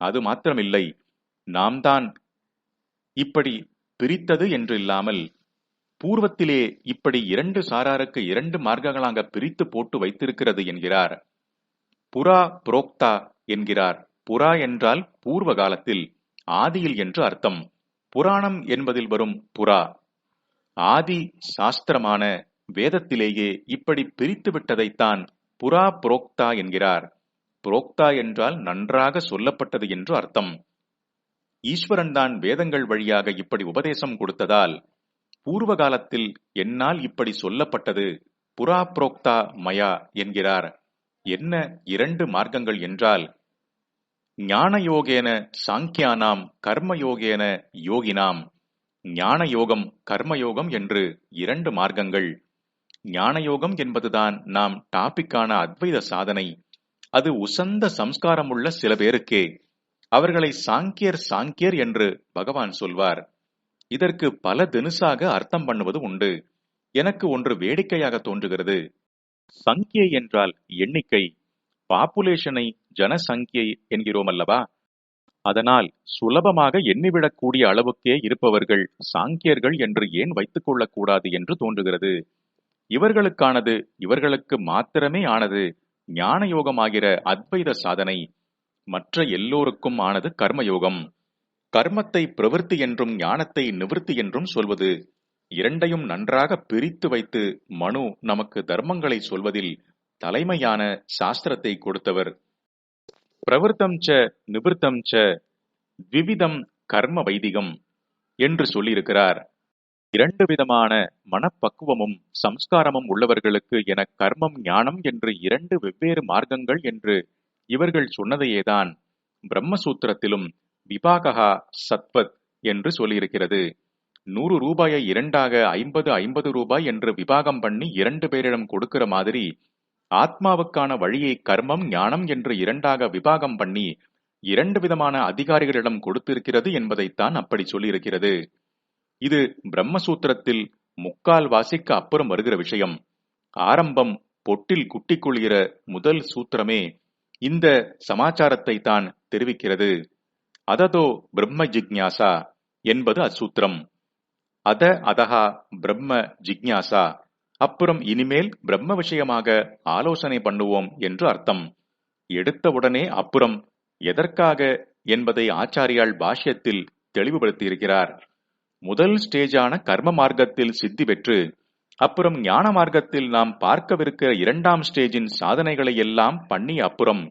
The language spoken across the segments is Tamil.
அது மாத்திரமில்லை. நாம் தான் இப்படி பிரித்தது என்று இல்லாமல் பூர்வத்திலே இப்படி இரண்டு சாராருக்கு இரண்டு மார்க்கங்களாக பிரித்து போட்டு வைத்திருக்கிறது என்கிறார். புறா புரோக்தா என்கிறார். புறா என்றால் பூர்வ காலத்தில் ஆதியில் என்று அர்த்தம். புராணம் என்பதில் வரும் புறா. ஆதி சாஸ்திரமான வேதத்திலேயே இப்படி பிரித்து விட்டதைத்தான் புறா புரோக்தா என்கிறார். புரோக்தா என்றால் நன்றாக சொல்லப்பட்டது என்று அர்த்தம். ஈஸ்வரன் தான் வேதங்கள் வழியாக இப்படி உபதேசம் கொடுத்ததால் பூர்வ காலத்தில் என்னால் இப்படி சொல்லப்பட்டது. புரா புரோக்தா மயா என்கிறார். என்ன இரண்டு மார்க்கங்கள் என்றால் ஞான யோகேன சாங்கியானாம் கர்மயோகேன யோகினாம். ஞான யோகம் கர்மயோகம் என்று இரண்டு மார்க்கங்கள். ஞான யோகம் என்பதுதான் நாம் டாபிக்கான அத்வைத சாதனை. அது உசந்த சம்ஸ்காரமுள்ள சில பேருக்கே. அவர்களை சாங்கியர் சாங்கியர் என்று பகவான் சொல்வார். இதற்கு பல தினுசாக அர்த்தம் பண்ணுவது உண்டு. எனக்கு ஒன்று வேடிக்கையாக தோன்றுகிறது. சங்கியை என்றால் எண்ணிக்கை. பாப்புலேஷனை ஜனசங்கியை என்கிறோம் அல்லவா அதனால் சுலபமாக எண்ணிவிடக்கூடிய அளவுக்கே இருப்பவர்கள் சாங்கியர்கள் என்று ஏன் வைத்துக் கொள்ளக்கூடாது என்று தோன்றுகிறது. இவர்களுக்கானது இவர்களுக்கு மாத்திரமே ஆனது. ஞான யோகமாகிற அத்வைத சாதனை மற்ற எல்லோருக்கும் ஆனது கர்மயோகம். கர்மத்தை பிரவൃத்தி என்றும் ஞானத்தை நிவிருத்தி என்றும் சொல்வது இரண்டையும் நன்றாக பிரித்து வைத்து மனு நமக்கு தர்மங்களை சொல்வதில் தலைமையான சாஸ்திரத்தை கொடுத்தவர். பிரவர்த்தம் ச நிவர்த்தம் ச விவிதம் கர்ம வைதிகம் என்று சொல்லியிருக்கிறார். இரண்டு விதமான மனப்பக்குவமும் சம்ஸ்காரமும் உள்ளவர்களுக்கு என கர்மம் ஞானம் என்று இரண்டு வெவ்வேறு மார்க்கங்கள் என்று இவர்கள் சொன்னதையேதான் பிரம்மசூத்திரத்திலும் விபாகா சத்வத் என்று சொல்லியிருக்கிறது. நூறு ரூபாயை இரண்டாக ஐம்பது ஐம்பது ரூபாய் என்று விபாகம் பண்ணி இரண்டு பேரிடம் கொடுக்கிற மாதிரி ஆத்மாவுக்கான வழியை கர்மம் ஞானம் என்று இரண்டாக விபாகம் பண்ணி இரண்டு விதமான அதிகாரிகளிடம் கொடுத்திருக்கிறது என்பதைத்தான் அப்படி சொல்லியிருக்கிறது. இது பிரம்மசூத்திரத்தில் முக்கால் வாசிக்கு அப்புறம் வருகிற விஷயம். ஆரம்பம் பொட்டில் குட்டிக்கொள்கிற முதல் சூத்திரமே இந்த சமாச்சாரத்தை தான் தெரிவிக்கிறது. அததோ பிரம்ம ஜிக்ஞாசா என்பது அச்சூத்திரம். அத அதகா பிரம்ம ஜிக்ஞாசா. அப்புறம் இனிமேல் பிரம்ம விஷயமாக ஆலோசனை பண்ணுவோம் என்று அர்த்தம். எடுத்தவுடனே அப்புறம் எதற்காக என்பதை ஆச்சாரியால் பாஷ்யத்தில் தெளிவுபடுத்தியிருக்கிறார். முதல் ஸ்டேஜான கர்ம மார்க்கத்தில் சித்தி பெற்று அப்புறம் ஞான மார்க்கத்தில் நாம் பார்க்கவிருக்கிற இரண்டாம் ஸ்டேஜின் சாதனைகளை எல்லாம் பண்ணி அப்புறம்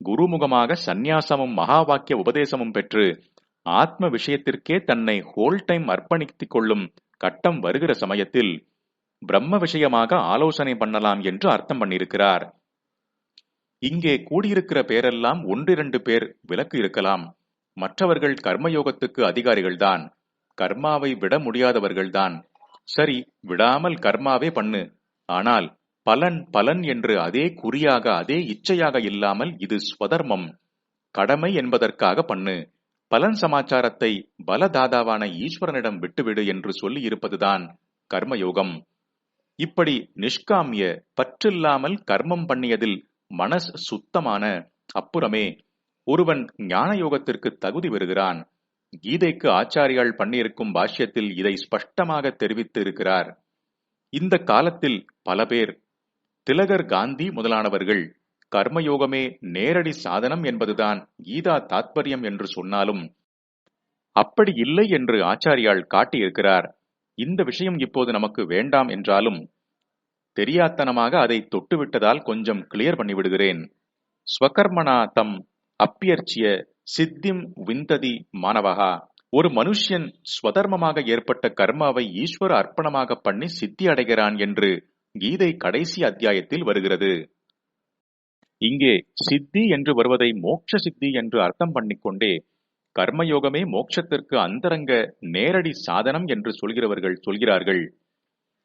குருமுகமாக சந்நியாசமும் மகா வாக்கிய உபதேசமும் பெற்று ஆத்ம விஷயத்திற்கே தன்னை ஹோல் டைம் அர்ப்பணித்துக் கொள்ளும் கட்டம் வருகிற சமயத்தில் பிரம்ம விஷயமாக ஆலோசனை பண்ணலாம் என்று அர்த்தம் பண்ணியிருக்கிறார். இங்கே கூடியிருக்கிற பேரெல்லாம் ஒன்றிரண்டு பேர் விலக்கு இருக்கலாம். மற்றவர்கள் கர்மயோகத்துக்கு அதிகாரிகள்தான். கர்மாவை விட முடியாதவர்கள்தான். சரி விடாமல் கர்மாவே பண்ணு. ஆனால் பலன் பலன் என்று அதே குறியாக அதே இச்சையாக இல்லாமல் இது ஸ்வதர்மம். கடமை என்பதற்காக பண்ணு. பலன் சமாச்சாரத்தை பலதாதாவான ஈஸ்வரனிடம் விட்டுவிடு என்று சொல்லி இருப்பதுதான் கர்மயோகம். இப்படி நிஷ்காமிய பற்றில்லாமல் கர்மம் பண்ணியதில் மனஸ் சுத்தமான அப்புறமே ஒருவன் ஞான யோகத்திற்கு தகுதி பெறுகிறான். கீதைக்கு ஆச்சாரியால் பண்ணியிருக்கும் பாஷ்யத்தில் இதை ஸ்பஷ்டமாக தெரிவித்து இருக்கிறார் இந்த காலத்தில் பல பேர் திலகர் காந்தி முதலானவர்கள் கர்மயோகமே நேரடி சாதனம் என்பதுதான் கீதா தாத்பரியம் என்று சொன்னாலும் அப்படி இல்லை என்று ஆச்சாரியால் காட்டியிருக்கிறார். இந்த விஷயம் இப்போது நமக்கு வேண்டாம் என்றாலும் தெரியாத்தனமாக அதை தொட்டுவிட்டதால் கொஞ்சம் கிளியர் பண்ணிவிடுகிறேன். ஸ்வகர்மனா தம் அப்பியர்ச்சிய சித்திம் விந்ததி மாணவகா. ஒரு மனுஷ்யன் ஸ்வதர்மமாக ஏற்பட்ட கர்மாவை ஈஸ்வர அர்ப்பணமாக பண்ணி சித்தி அடைகிறான் என்று கீதை கடைசி அத்தியாயத்தில் வருகிறது. இங்கே சித்தி என்று வருவதை மோட்ச சித்தி என்று அர்த்தம் பண்ணிக்கொண்டே கர்மயோகமே மோட்சத்திற்கு அந்தரங்க நேரடி சாதனம் என்று சொல்கிறவர்கள் சொல்கிறார்கள்.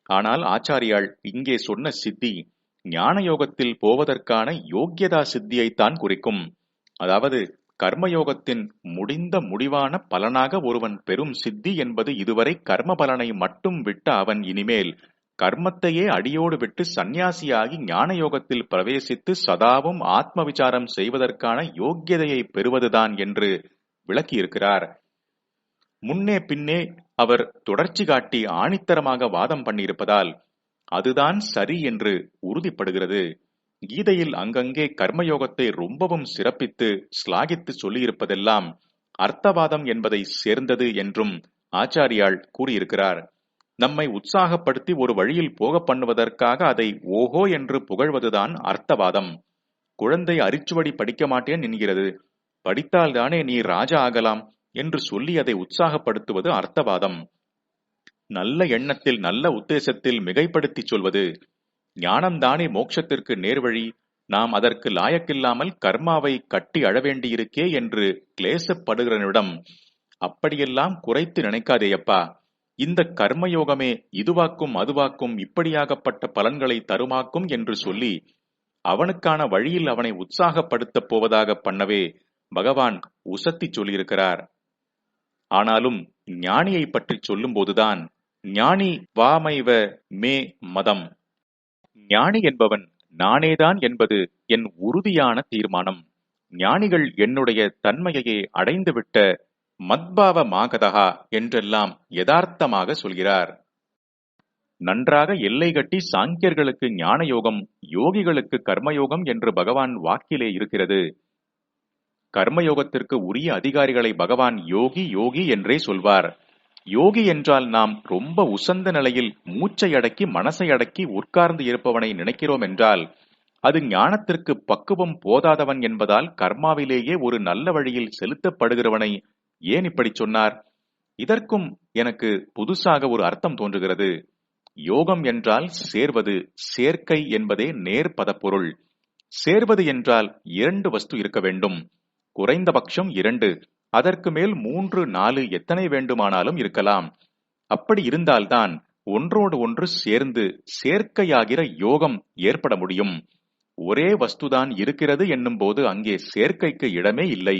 ஆனால் ஆச்சாரியால் இங்கே சொன்ன சித்தி ஞான யோகத்தில் போவதற்கான யோக்கியதா சித்தியைத்தான் குறிக்கும். அதாவது கர்மயோகத்தின் முடிந்த முடிவான பலனாக ஒருவன் பெறும் சித்தி என்பது இதுவரை கர்ம பலனை மட்டும் விட்ட அவன் இனிமேல். கர்மத்தையே அடியோடு விட்டு சந்நியாசியாகி ஞான யோகத்தில் பிரவேசித்து சதாவும் ஆத்ம விசாரம் செய்வதற்கான யோக்கியதையை பெறுவதுதான் என்று விளக்கியிருக்கிறார். முன்னே பின்னே அவர் தொடர்ச்சி காட்டி ஆணித்தரமாக வாதம் பண்ணியிருப்பதால் அதுதான் சரி என்று உறுதிப்படுகிறது. கீதையில் அங்கங்கே கர்மயோகத்தை ரொம்பவும் சிறப்பித்து ஸ்லாகித்து சொல்லியிருப்பதெல்லாம் அர்த்தவாதம் என்பதை சேர்ந்தது என்றும் ஆச்சாரியால் கூறியிருக்கிறார். நம்மை உற்சாகப்படுத்தி ஒரு வழியில் போக பண்ணுவதற்காக அதை ஓஹோ என்று புகழ்வதுதான் அர்த்தவாதம். குழந்தை அரிச்சுவடி படிக்க மாட்டேன் என்கிறது. படித்தால்தானே நீ ராஜா ஆகலாம் என்று சொல்லி அதை உற்சாகப்படுத்துவது அர்த்தவாதம். நல்ல எண்ணத்தில் நல்ல உத்தேசத்தில் மிகைப்படுத்தி சொல்வது ஞானம்தானே மோட்சத்திற்கு நேர்வழி? நாம் அதற்கு லாயக்கில்லாமல் கர்மாவை கட்டி அழவேண்டியிருக்கே என்று கிளேசப்படுகிறனிடம் அப்படியெல்லாம் குறைத்து நினைக்காதேயப்பா இந்த கர்மயோகமே இதுவாக்கும் அதுவாக்கும் இப்படியாகப்பட்ட பலன்களை தருமாக்கும் என்று சொல்லி அவனுக்கான வழியில் அவனை உற்சாகப்படுத்தப் போவதாக பண்ணவே பகவான் உசத்தி சொல்லியிருக்கிறார். ஆனாலும் ஞானியை பற்றி சொல்லும்போதுதான் ஞானி வாமைவ மே மதம். ஞானி என்பவன் நானேதான் என்பது என் உறுதியான தீர்மானம். ஞானிகள் என்னுடைய தன்மையையே அடைந்துவிட்ட மத்பாவமாகதகா என்றெல்லாம் யதார்த்தமாக சொல்கிறார். நன்றாக எல்லை கட்டி சாங்கியர்களுக்கு ஞான யோகம் யோகிகளுக்கு கர்மயோகம் என்று பகவான் வாக்கிலே இருக்கிறது. கர்மயோகத்திற்கு உரிய அதிகாரிகளை பகவான் யோகி யோகி என்றே சொல்வார். யோகி என்றால் நாம் ரொம்ப உசந்த நிலையில் மூச்சை அடக்கி மனசை அடக்கி உட்கார்ந்து இருப்பவனை நினைக்கிறோம் என்றால் அது ஞானத்திற்கு பக்குவம் போதாதவன் என்பதால் கர்மாவிலேயே ஒரு நல்ல வழியில் செலுத்தப்படுகிறவனை ஏன் இப்படி சொன்னார்? இதற்கும் எனக்கு புதுசாக ஒரு அர்த்தம் தோன்றுகிறது. யோகம் என்றால் சேர்வது சேர்க்கை என்பதே நேர் பதப்பொருள். சேர்வது என்றால் இரண்டு வஸ்து இருக்க வேண்டும். குறைந்தபட்சம் இரண்டு. அதற்கு மேல் மூன்று நாலு எத்தனை வேண்டுமானாலும் இருக்கலாம். அப்படி இருந்தால்தான் ஒன்றோடு ஒன்று சேர்ந்து சேர்க்கையாகிற யோகம் ஏற்பட முடியும். ஒரே வஸ்துதான் இருக்கிறது என்னும் போது அங்கே சேர்க்கைக்கு இடமே இல்லை.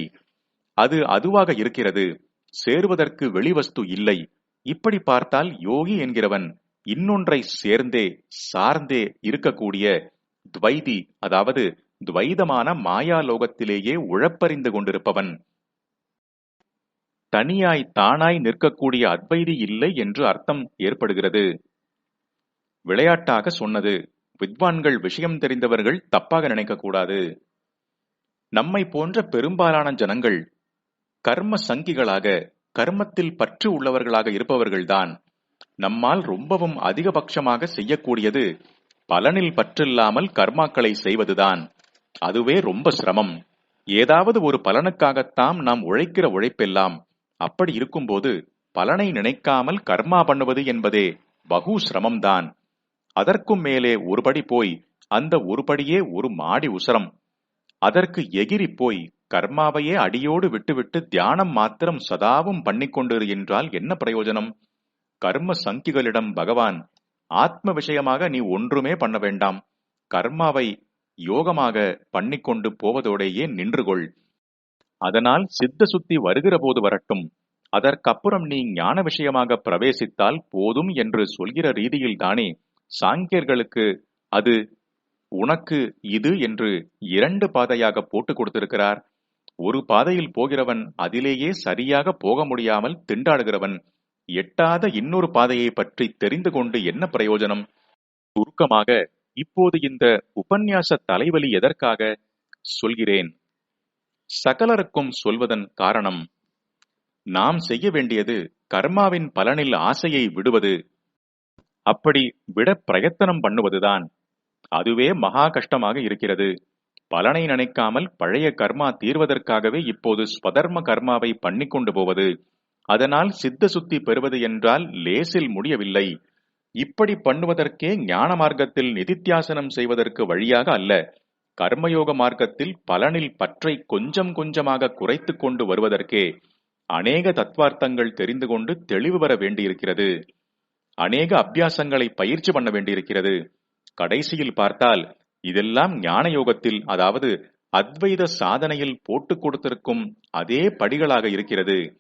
அது அதுவாக இருக்கிறது. சேருவதற்கு வெளிவஸ்து இல்லை. இப்படி பார்த்தால் யோகி என்கிறவன் இன்னொன்றை சேர்ந்தே சார்ந்தே இருக்கக்கூடிய துவைதி அதாவது துவைதமான மாயாலோகத்திலேயே உழப்பறிந்து கொண்டிருப்பவன். தனியாய் தானாய் நிற்கக்கூடிய அத்வைதி இல்லை என்று அர்த்தம் ஏற்படுகிறது. விளையாட்டாக சொன்னது வித்வான்கள் விஷயம் தெரிந்தவர்கள் தப்பாக நினைக்கக்கூடாது. நம்மை போன்ற பெரும்பாலான ஜனங்கள் கர்ம சங்கிகளாக கர்மத்தில் பற்று உள்ளவர்களாக இருப்பவர்கள்தான். நம்மால் ரொம்பவும் அதிகபட்சமாக செய்யக்கூடியது பலனில் பற்றில்லாமல் கர்மாக்களை செய்வதுதான். அதுவே ரொம்ப சிரமம். ஏதாவது ஒரு பலனுக்காகத்தான் நாம் உழைக்கிற உழைப்பெல்லாம் அப்படி இருக்கும்போது பலனை நினைக்காமல் கர்மா பண்ணுவது என்பதே பகு சிரமம்தான். அதற்கும் மேலே ஒருபடி போய் அந்த ஒருபடியே ஒரு மாடி உசரம். அதற்கு எகிரி போய் கர்மாவையே அடியோடு விட்டுவிட்டு தியானம் மாத்திரம் சதாவும் பண்ணிக்கொண்டிரு என்றால் என்ன பிரயோஜனம்? கர்ம சங்கிகளிடம் பகவான் ஆத்ம விஷயமாக நீ ஒன்றுமே பண்ண வேண்டாம். கர்மாவை யோகமாக பண்ணிக்கொண்டு போவதோடேயே நின்றுகொள். அதனால் சித்த சுத்தி வருகிற போது வரட்டும். அதற்கப்புறம் நீ ஞான விஷயமாக பிரவேசித்தால் போதும் என்று சொல்கிற ரீதியில்தானே சாங்கியர்களுக்கு அது உனக்கு இது என்று இரண்டு பாதையாக போட்டு கொடுத்திருக்கிறார். ஒரு பாதையில் போகிறவன் அதிலேயே சரியாக போக முடியாமல் திண்டாடுகிறவன் எட்டாத இன்னொரு பாதையை பற்றி தெரிந்து கொண்டு என்ன பிரயோஜனம்? சுருக்கமாக இப்போது இந்த உபன்யாச தலைவலி எதற்காக சொல்கிறேன். சகலருக்கும் சொல்வதன் காரணம் நாம் செய்ய வேண்டியது கர்மாவின் பலனில் ஆசையை விடுவது. அப்படி விட பிரயத்தனம் பண்ணுவதுதான். அதுவே மகா கஷ்டமாக இருக்கிறது. பலனை நினைக்காமல் பழைய கர்மா தீர்வதற்காகவே இப்போது ஸ்வதர்ம கர்மாவை பண்ணிக்கொண்டு போவது. அதனால் சித்த சுத்தி பெறுவது என்றால் லேசில் முடியவில்லை. இப்படி பண்ணுவதற்கே ஞான மார்க்கத்தில் நிதித்தியாசனம் செய்வதற்கு வழியாக அல்ல. கர்மயோக மார்க்கத்தில் பலனில் பற்றை கொஞ்சம் கொஞ்சமாக குறைத்து கொண்டு வருவதற்கே அநேக தத்வார்த்தங்கள் தெரிந்து கொண்டு தெளிவு வர வேண்டியிருக்கிறது. அநேக அபியாசங்களை பயிற்சி பண்ண வேண்டியிருக்கிறது. கடைசியில் பார்த்தால் இதெல்லாம் ஞான யோகத்தில் அதாவது அத்வைத சாதனையில் போட்டுக் கொடுத்திருக்கும் அதே படிகளாக இருக்கிறது.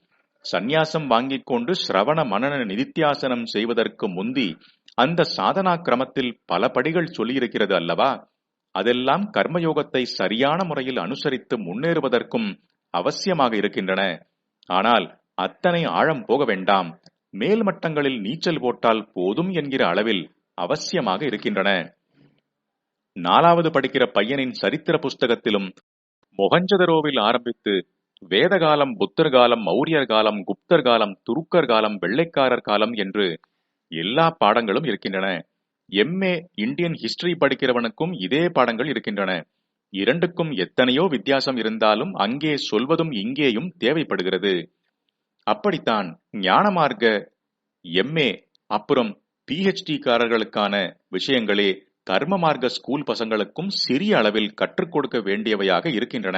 சந்நியாசம் வாங்கிக் கொண்டு சிரவண மனன நிதித்தியாசனம் செய்வதற்கு முந்தி அந்த சாதனா கிரமத்தில் பல படிகள் சொல்லியிருக்கிறது அல்லவா? அதெல்லாம் கர்மயோகத்தை சரியான முறையில் அனுசரித்து முன்னேறுவதற்கும் அவசியமாக இருக்கின்றன. ஆனால் அத்தனை ஆழம் போக வேண்டாம். மேல் மட்டங்களில் நீச்சல் போட்டால் போதும் என்கிற அளவில் அவசியமாக இருக்கின்றன. நாலாவது படிக்கிற பையனின் சரித்திர புஸ்தகத்திலும் மொகஞ்சதரோவில் ஆரம்பித்து வேதகாலம் புத்தர் காலம் மௌரியர் காலம் குப்தர் காலம் துருக்கர் காலம் வெள்ளைக்காரர் காலம் என்று எல்லா பாடங்களும் இருக்கின்றன. எம்ஏ இந்தியன் ஹிஸ்டரி படிக்கிறவனுக்கும் இதே பாடங்கள் இருக்கின்றன. இரண்டுக்கும் எத்தனையோ வித்தியாசம் இருந்தாலும் அங்கே சொல்வதும் இங்கேயும் தேவைப்படுகிறது. அப்படித்தான் ஞானமார்க்க எம்ஏ அப்புறம் பிஹெச்டிக்காரர்களுக்கான விஷயங்களே கர்ம மார்க்க ஸ்கூல் பசங்களுக்கும் சிறிய அளவில் கற்றுக் கொடுக்க வேண்டியவையாக இருக்கின்றன.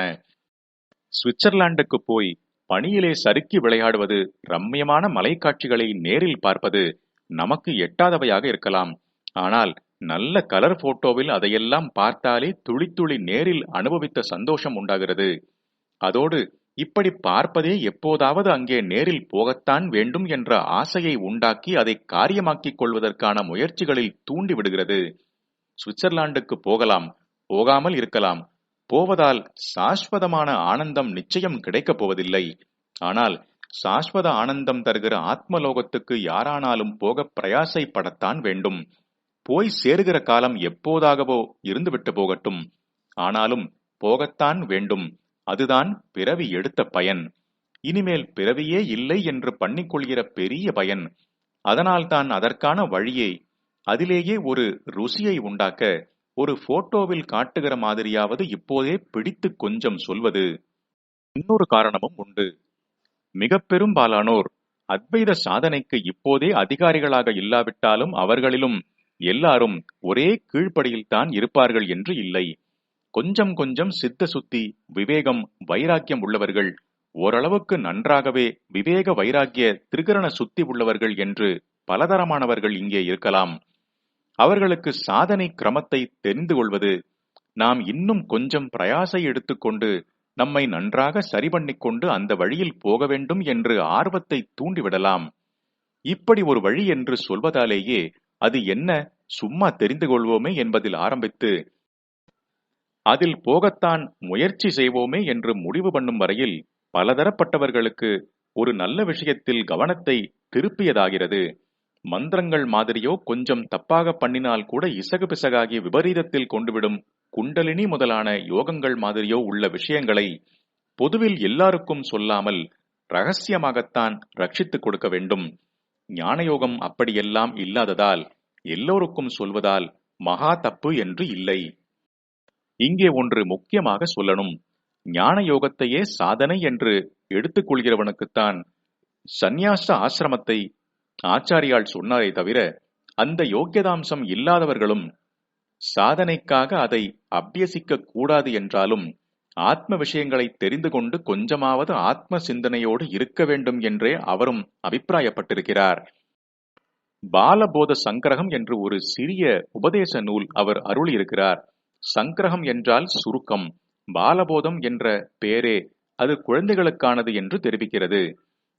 சுவிட்சர்லாந்துக்கு போய் பணியிலே சறுக்கி விளையாடுவது ரம்மியமான மலைக்காட்சிகளை நேரில் பார்ப்பது நமக்கு எட்டாதவையாக இருக்கலாம். ஆனால் நல்ல கலர் போட்டோவில் அதையெல்லாம் பார்த்தாலே துளி துளி நேரில் அனுபவித்த சந்தோஷம் உண்டாகிறது. அதோடு இப்படி பார்ப்பதே எப்போதாவது அங்கே நேரில் போகத்தான் வேண்டும் என்ற ஆசையை உண்டாக்கி அதை காரியமாக்கிக் கொள்வதற்கான முயற்சிகளில் தூண்டிவிடுகிறது சுவிட்சர்லாந்துக்கு போகலாம் போகாமல் இருக்கலாம். போவதால் சாஸ்வதமான ஆனந்தம் நிச்சயம் கிடைக்கப் போவதில்லை. ஆனால் சாஸ்வத ஆனந்தம் தருகிற ஆத்மலோகத்துக்கு யாரானாலும் போக பிரயாசைப்படத்தான் வேண்டும். போய் சேருகிற காலம் எப்போதாகவோ இருந்துவிட்டு போகட்டும். ஆனாலும் போகத்தான் வேண்டும். அதுதான் பிறவி எடுத்த பயன். இனிமேல் பிறவியே இல்லை என்று பண்ணிக்கொள்கிற பெரிய பயன். அதனால்தான் அதற்கான வழியை. அதிலேயே ஒரு ருசியை உண்டாக்க ஒரு போட்டோவில் காட்டுகிற மாதிரியாவது இப்போதே பிடித்து கொஞ்சம் சொல்வது. இன்னொரு காரணமும் உண்டு. மிக பெரும்பாலானோர் அத்வைத சாதனைக்கு இப்போதே அதிகாரிகளாக இல்லாவிட்டாலும் அவர்களிலும் எல்லாரும் ஒரே கீழ்ப்படியில்தான் இருப்பார்கள் என்று இல்லை. கொஞ்சம் கொஞ்சம் சித்த சுத்தி விவேகம் வைராக்கியம் உள்ளவர்கள் ஓரளவுக்கு நன்றாகவே விவேக வைராக்கிய திருகரண சுத்தி உள்ளவர்கள் என்று பலதரமானவர்கள் இங்கே இருக்கலாம். அவர்களுக்கு சாதனை கிரமத்தை தெரிந்து கொள்வது நாம் இன்னும் கொஞ்சம் பிரயாசை எடுத்துக்கொண்டு நம்மை நன்றாக சரி பண்ணிக்கொண்டு அந்த வழியில் போக வேண்டும் என்று ஆர்வத்தை தூண்டிவிடலாம். இப்படி ஒரு வழி என்று சொல்வதாலேயே அது என்ன சும்மா தெரிந்து கொள்வோமே என்பதில் ஆரம்பித்து அதில் போகத்தான் முயற்சி செய்வோமே என்று முடிவு பண்ணும் வரையில் பலதரப்பட்டவர்களுக்கு ஒரு நல்ல விஷயத்தில் கவனத்தை திருப்பியதாகிறது. மந்திரங்கள் மாதிரியோ கொஞ்சம் தப்பாக பண்ணினால் கூட இசகு பிசகாகி விபரீதத்தில் கொண்டுவிடும் குண்டலினி முதலான யோகங்கள் மாதிரியோ உள்ள விஷயங்களை பொதுவில் எல்லாருக்கும் சொல்லாமல் ரகசியமாகத்தான் ரட்சித்துக் கொடுக்க வேண்டும். ஞானயோகம் அப்படியெல்லாம் இல்லாததால் எல்லோருக்கும் சொல்வதால் மகா தப்பு என்று இல்லை. இங்கே ஒன்று முக்கியமாக சொல்லணும். ஞான யோகத்தையே சாதனை என்று எடுத்துக்கொள்கிறவனுக்குத்தான் சந்நியாச ஆசிரமத்தை ஆச்சாரியால் சொன்னாரே தவிர அந்த யோக்கியதாம்சம் இல்லாதவர்களும் சாதனைக்காக அதை அபியசிக்க கூடாது என்றாலும் ஆத்ம விஷயங்களை தெரிந்து கொண்டு கொஞ்சமாவது ஆத்ம சிந்தனையோடு இருக்க வேண்டும் என்றே அவரும் அபிப்பிராயப்பட்டிருக்கிறார். பாலபோத சங்கிரகம் என்று ஒரு சிறிய உபதேச நூல் அவர் அருளியிருக்கிறார். சங்கிரகம் என்றால் சுருக்கம். பாலபோதம் என்ற பெயரே அது குழந்தைகளுக்கானது என்று தெரிவிக்கிறது.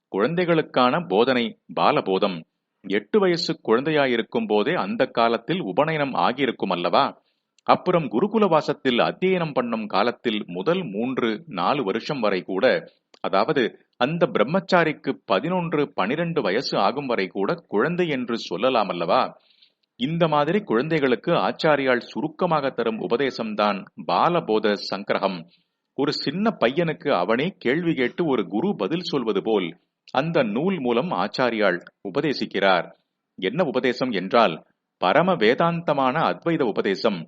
குழந்தைகளுக்கான போதனை பாலபோதம். எட்டு வயசு குழந்தையாயிருக்கும் போதே அந்த காலத்தில் உபநயனம் ஆகியிருக்கும் அல்லவா? அப்புறம் குருகுல வாசத்தில் அத்தியனம் பண்ணும் காலத்தில் முதல் மூன்று நாலு வருஷம் வரை கூட அதாவது அந்த பிரம்மச்சாரிக்கு பதினொன்று பனிரெண்டு வயசு ஆகும் வரை கூட குழந்தை என்று சொல்லலாம் அல்லவா? இந்த மாதிரி குழந்தைகளுக்கு ஆச்சாரியால் சுருக்கமாக தரும் உபதேசம்தான் பாலபோத சங்கிரகம். ஒரு சின்ன பையனுக்கு அவனே கேள்வி கேட்டு ஒரு குரு பதில் சொல்வது போல் அந்த நூல் மூலம் ஆச்சாரியால் உபதேசிக்கிறார். என்ன உபதேசம் என்றால் பரம வேதாந்தமான அத்வைத உபதேசம்.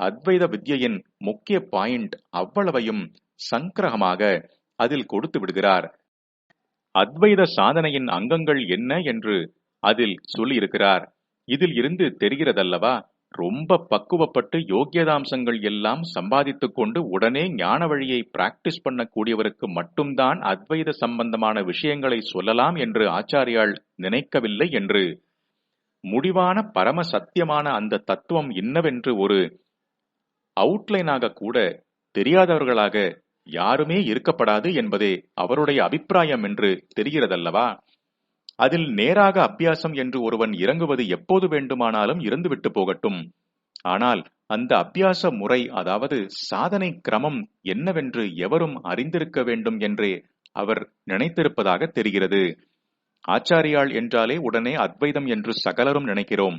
அத்வைத வித்யின் முக்கிய பாயிண்ட் அவ்வளவையும் சங்கிரகமாக அதில் கொடுத்து விடுகிறார். அத்வைத சாதனையின் அங்கங்கள் என்ன என்று அதில் சொல்லியிருக்கிறார். இதில் இருந்து தெரிகிறதல்லவா? ரொம்ப பக்குவப்பட்டு யோக்கியதாம்சங்கள் எல்லாம் சம்பாதித்துக் கொண்டு உடனே ஞான வழியை பிராக்டிஸ் பண்ணக்கூடியவருக்கு மட்டும்தான் அத்வைத சம்பந்தமான விஷயங்களை சொல்லலாம் என்று ஆச்சாரியால் நினைக்கவில்லை என்று. முடிவான பரம சத்தியமான அந்த தத்துவம் என்னவென்று ஒரு அவுட்லைனாக கூட தெரியாதவர்களாக யாருமே இருக்கப்படாது என்பதே அவருடைய அபிப்பிராயம் என்று தெரிகிறதல்லவா? அதில் நேராக அபியாசம் என்று ஒருவன் இறங்குவது எப்போது வேண்டுமானாலும் இருந்துவிட்டு போகட்டும். ஆனால் அந்த அபியாச முறை அதாவது சாதனை கிரமம் என்னவென்று எவரும் அறிந்திருக்க வேண்டும் என்றே அவர் நினைத்திருப்பதாக தெரிகிறது. ஆச்சாரியாள் என்றாலே உடனே அத்வைதம் என்று சகலரும் நினைக்கிறோம்.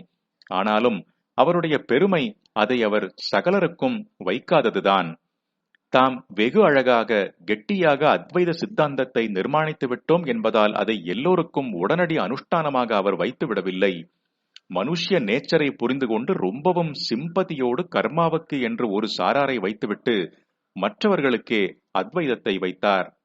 ஆனாலும் அவருடைய பெருமை அதை அவர் சகலருக்கும் வைக்காததுதான். தாம் வெகு அழகாக கெட்டியாக அத்வைத சித்தாந்தத்தை நிர்மாணித்து விட்டோம் என்பதால் அதை எல்லோருக்கும் உடனடி அனுஷ்டானமாக அவர் வைத்து விடவில்லை. மனுஷ்ய நேச்சரை புரிந்து கொண்டு ரொம்பவும் சிம்பதியோடு கர்மாவுக்கு என்று ஒரு சாராரை வைத்துவிட்டு மற்றவர்களுக்கே அத்வைதத்தை வைத்தார்.